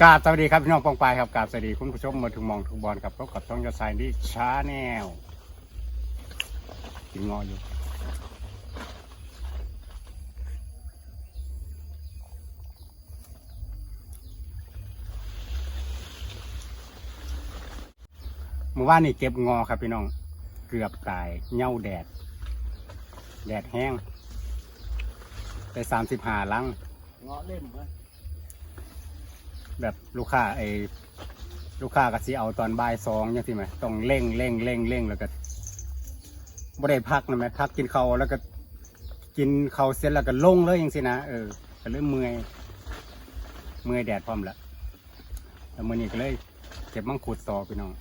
กราบสวัสดีครับพี่น้องปองปายครับกราบสวัสดีคุณผู้ชมมาถึงมองทุกบอลครับพบกับช่องยอดสายที่ชาแนลกินงออยู่เมื่อวานนี่เก็บงอครับพี่น้อง เกือบตายเหย้าแดด แดดแห้งได้สามสิบห้าลังเงาะเล่มเหรอแบบลูกค้าไอ้ลูกค้าก็สิเอาตอนบ่ายสองยังสิไหมต้องเร่งเร่งเร่งเร่งแล้วก็บ่ได้พักนะแม่พักกินข้าวแล้วก็กินข้าวเสร็จแล้วก็ลงเลยยังสินะเออก็เลยเมื่อยเมื่อยแดดพร้อมละแล้วมื้อนี้ก็เลย เก็บมังคุดต่อพี่น้อง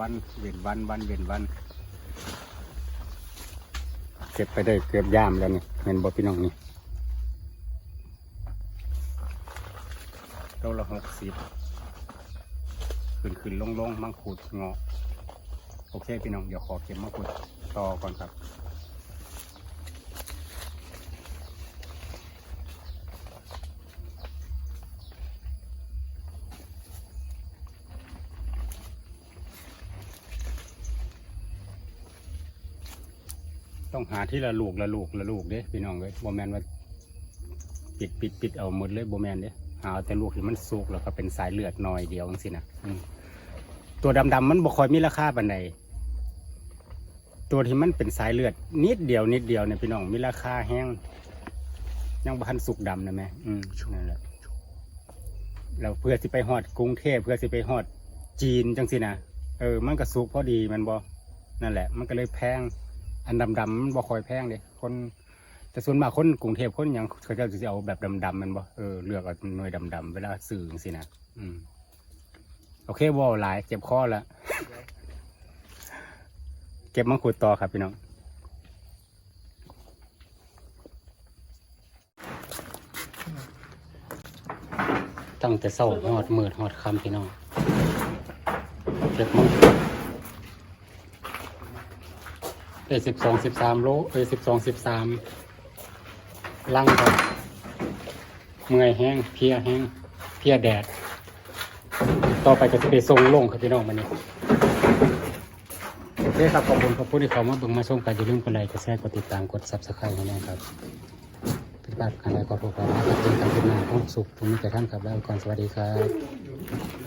วันเว้นวันวันเว้นวันเก็บไปได้เกือบย่ามแล้วนี่เห็นบ่พี่น้องนี่โลละหกสิบขึ้นขึ้นลงลงมังคุดเงาะโอเคพี่น้องเดี๋ยวขอเก็บมังคุดต่อก่อนครับ ต้องหาที่ละลูกละลูกละลูกเด้พี่น้องเลยโบแมนว่าปิดปิดปิดเอาหมดเลยโบแมนเด้หาเอาแต่ลูกที่มันสุกแล้วก็เป็นสายเลือดหน่อยเดียวจังสินะตัวดำๆมันบ่ค่อยมีราคาปานใดตัวที่มันเป็นสายเลือด นิดเดียวนิดเดียวเนี่ยพี่น้องมีราคาแห้งยังบันสุกดำนะแม่อืมนั่นแหละแล้วเพื่อสิไปฮอดกรุงเทพเพื่อสิไปฮอดจีนจังสินะเออ มันก็สุกพอดีมันบ่นั่นแหละ มันก็เลยแพง อันดำๆมันบ่คอยแพงเด้คนแต่ส่วนมากคนกรุงเทพคนยังเขาจะเอาแบบดำๆมันบ่เออเลือกเอาหน่วยดำๆเวลาสื่อจังซี่นะอืมโอเคบ่หลายเจ็บคอแล้วเก็บมังคุดต่อครับพี่น้องตั้งแต่เช้าหอดมืดหอดคำพี่น้องเก็บมังคุด เอ้สิบสองสิบสามโลเอ้สิบสองสิบสามลังครับเมื่อยแห้งเพียแห้งเพียแดด ต่อไปก็จะไปทรงลงครับพี่น้องมันนี่โอเคครับขอบคุณขอบคุณที่เขามาเบิ่งมาชมกันอย่าลืมกดไลค์กดแชร์กดติดตามกดซับสไครต์ให้น่ครับเป็นการอะไรขอโทษครับแล้วก็เจอกันเป็นหน้าห้องสุขทุกนี้แต่ท่านครับแล้วก่อนสวัสดีครับ